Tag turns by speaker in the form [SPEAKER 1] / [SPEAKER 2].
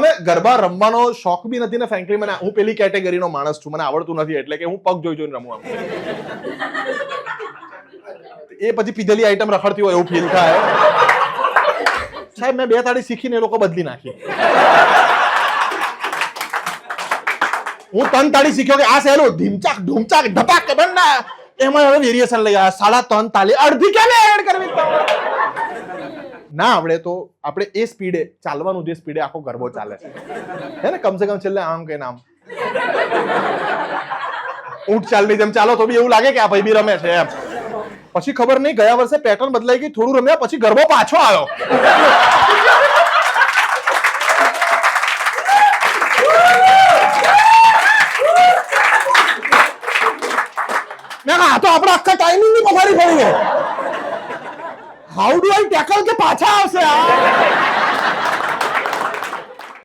[SPEAKER 1] મને ગરબા રમવાનો શોખ બી નથી ને ફ્રેન્કલી મને હું પેલી કેટેગરીનો માણસ છું, મને આવડતું નથી, એટલે કે હું પગ જોઈ જોઈને રમું એ પછી પીધેલી આઈટમ રખડતી હોય એવું ફીલ થાય. સાહેબ, મેં બે તાળી શીખીને એ લોકો બદલી નાખી. હું ત્રણ તાળી શીખ્યો કે આ સહેલું ધીમચાક, ધૂમચાક, ધપાક બંને. એમાં હવે વેરિએશન લઈ આવ્યા. સાડા ત્રણ તાળી અડધી કેને એડ કરવી? ના આવડે તો, આપણે એ સ્પીડે ચાલવાનું જે સ્પીડે આખો ગરબો ચાલે. હે ને, કમસે કમ છેલ્લે આમ કે નામ. ઊંટ ચાલની જેમ ચાલો, તો બી એવું લાગે કે આ ભાઈ બી રમે છે એમ. પછી ખબર નહીં, ગયા વર્ષે પેટર્ન બદલાઈ ગઈ, થોડું રમ્યા, પછી ગરબો પાછો આવ્યો. મેં આ તો આપણા આખા ટાઈમિંગની પથારી પડી ગઈ How do I tackle the pachas?